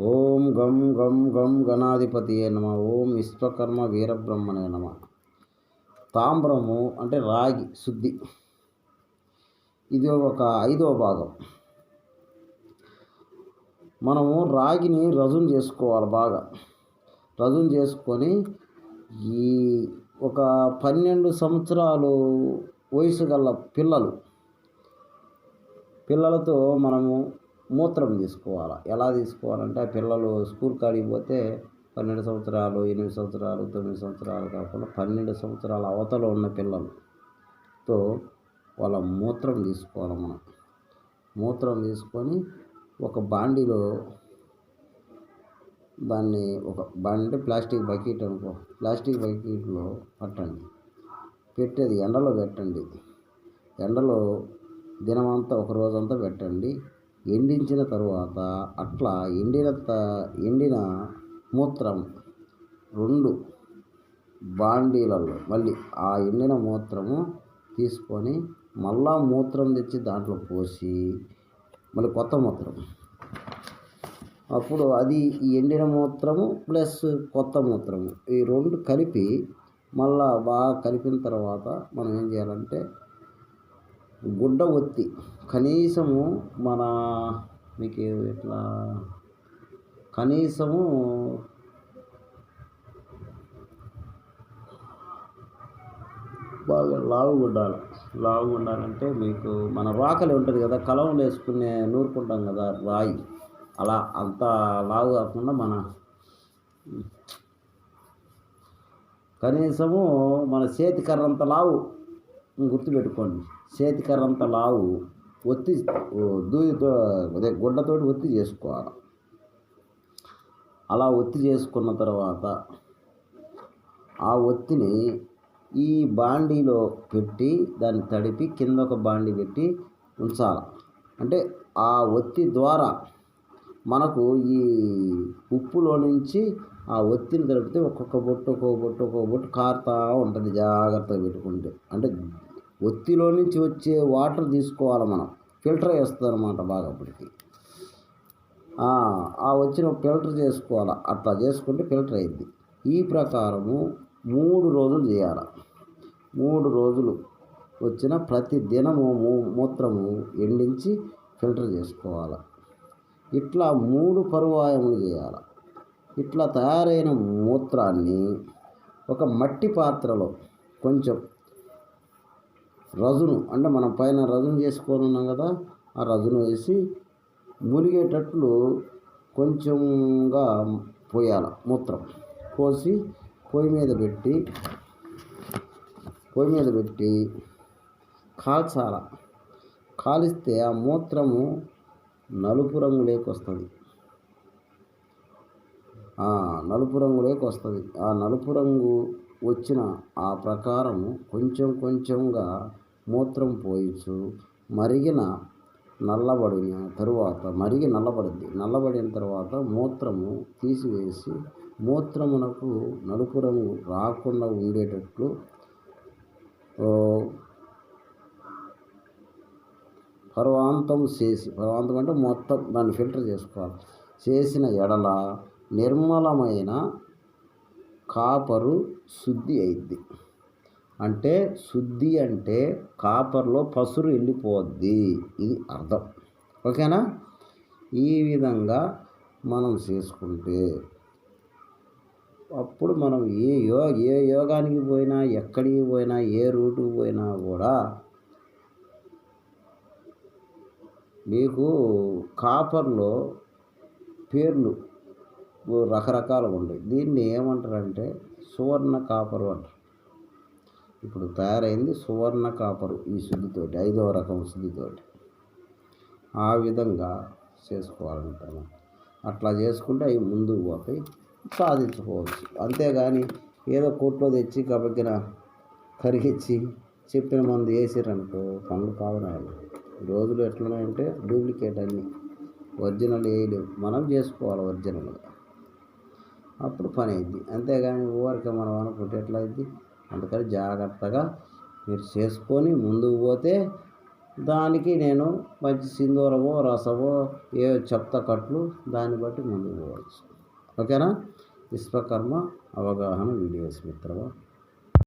ఓం గం గం గం గణాధిపతి నమ. ఓం విశ్వకర్మ వీరబ్రహ్మణే నమ. తామ్రము అంటే రాగి శుద్ధి. ఇది ఒక ఐదవ భాగం. మనము రాగిని రజం చేసుకోవాలి బాగా. రజం చేసుకొని ఈ ఒక పన్నెండు సంవత్సరాలు వయసు గల పిల్లలు పిల్లలతో మనము మూత్రం తీసుకోవాలి? ఎలా తీసుకోవాలంటే ఆ పిల్లలు స్కూల్ కాడికి పోతే పన్నెండు సంవత్సరాలు ఎనిమిది సంవత్సరాలు తొమ్మిది సంవత్సరాలు కాకుండా పన్నెండు సంవత్సరాల అవతల ఉన్న పిల్లలతో వాళ్ళ మూత్రం తీసుకోవాలి మనం. మూత్రం తీసుకొని ఒక బాండిలో దాన్ని ఒక బాండి అంటే ప్లాస్టిక్ బకెట్ అనుకో ప్లాస్టిక్ బకెట్లో పట్టండి. పెట్టేది ఎండలో పెట్టండి. ఎండలో దినమంతా ఒక రోజంతా పెట్టండి. ఎండించిన తరువాత అట్లా ఎండిన త ఎండిన మూత్రం రెండు బాండీలలో మళ్ళీ ఆ ఎండిన మూత్రము తీసుకొని మళ్ళా మూత్రం తెచ్చి దాంట్లో పోసి మళ్ళీ కొత్త మూత్రం. అప్పుడు అది ఈ ఎండిన మూత్రము ప్లస్ కొత్త మూత్రము ఈ రెండు కలిపి మళ్ళా బాగా కలిపిన తర్వాత మనం ఏం చేయాలంటే గుడ్డ ఒత్తి కనీసము మన మీకు ఇట్లా కనీసము బాగా లావుగా ఉండాలి లావుగా ఉండాలంటే మీకు మన రాకలి ఉంటుంది కదా కలవం వేసుకునే నూరుకుంటాం కదా రాయి. అలా అంత లావు కాకుండా మన కనీసము మన చేతి కర్రంత లావు గుర్తుపెట్టుకోండి. చేతికర్రంత లావు ఒత్తి దూయితో అదే గుడ్డతోటి ఒత్తి చేసుకోవాలి. అలా ఒత్తి చేసుకున్న తర్వాత ఆ ఒత్తిని ఈ బాండీలో పెట్టి దాన్ని తడిపి కింద ఒక బాండీ పెట్టి ఉంచాలి. అంటే ఆ ఒత్తి ద్వారా మనకు ఈ ఉప్పులో నుంచి ఆ ఒత్తిని తడిపితే ఒక్కొక్క బొట్టు ఒక్కొక్క బొట్టు ఒక్కొక్క బొట్టు కారుతూ ఉంటుంది జాగ్రత్తగా పెట్టుకుంటే. అంటే ఒత్తిలో నుంచి వచ్చే వాటర్ తీసుకోవాలి మనం. ఫిల్టర్ వేస్తుంది అనమాట బాగా అప్పటికి. ఆ వచ్చిన ఫిల్టర్ చేసుకోవాలి? అట్లా చేసుకుంటే ఫిల్టర్ అయింది ఈ ప్రకారము మూడు రోజులు చేయాలి? మూడు రోజులు వచ్చిన ప్రతి దినము మూత్రము ఎండించి ఫిల్టర్ చేసుకోవాలి? ఇట్లా మూడు పరువాయములు చేయాలి? ఇట్లా తయారైన మూత్రాన్ని ఒక మట్టి పాత్రలో కొంచెం రజును అంటే మనం పైన రజును చేసుకొని ఉన్నాం కదా ఆ రజును వేసి మునిగేటట్లు కొంచెంగా పోయాల మూత్రం. పోసి పొయ్యి మీద పెట్టి పొయ్యి మీద పెట్టి కాల్చాల. కాలిస్తే ఆ మూత్రము నలుపు రంగులోకి వస్తుంది నలుపు రంగులోకి వస్తుంది ఆ నలుపు రంగు వచ్చిన ఆ ప్రకారము కొంచెం కొంచెంగా మూత్రం పోయిచు మరిగిన నల్లబడిన తరువాత మరిగి నల్లబడింది. నల్లబడిన తర్వాత మూత్రము తీసివేసి మూత్రమునకు నలుపు రంగు రాకుండా ఉండేటట్లు పర్వాంతం చేసి పర్వాంతం అంటే మొత్తం దాన్ని ఫిల్టర్ చేసుకోవాలి. చేసిన ఎడల నిర్మలమైన కాపరు శుద్ధి అయింది అంటే శుద్ధి అంటే కాపర్లో పసురు వెళ్ళిపోద్ది ఇది అర్థం. ఓకేనా? ఈ విధంగా మనం చేసుకుంటే అప్పుడు మనం ఏ యో ఏ యోగానికి పోయినా ఎక్కడికి పోయినా ఏ రూటుకి పోయినా కూడా మీకు కాపర్లో పేర్లు రకరకాలు ఉన్నాయి దీన్ని ఏమంటారంటే సువర్ణ కాపరు అంటారు. ఇప్పుడు తయారైంది సువర్ణ కాపరు ఈ శుద్ధితోటి ఐదవ రకం శుద్ధితోటి. ఆ విధంగా చేసుకోవాలంటాను అట్లా చేసుకుంటే అవి ముందుకు పోతాయి సాధించుకోవచ్చు. అంతేగాని ఏదో కోట్లో తెచ్చి కబగ్గిన కరిగించి చెప్పిన మందు వేసారనుకో పనులు కావనాయాలి రోజులు ఎట్లున్నాయంటే డూప్లికేట్ అన్నీ. ఒరిజినల్ వేయలేవు మనం చేసుకోవాలి ఒరిజినల్గా. అప్పుడు పని అయింది. అంతేగాని ఊరికే మనం అనుకుంటే ఎట్లా అయింది? అందుకని జాగ్రత్తగా మీరు చేసుకొని ముందుకు పోతే దానికి నేను మంచి సింధూరమో రసమో ఏ చెప్త కట్లు దాన్ని బట్టి ముందుకు పోవచ్చు. ఓకేనా? విశ్వకర్మ అవగాహన వీడియోస్ మిత్రమా?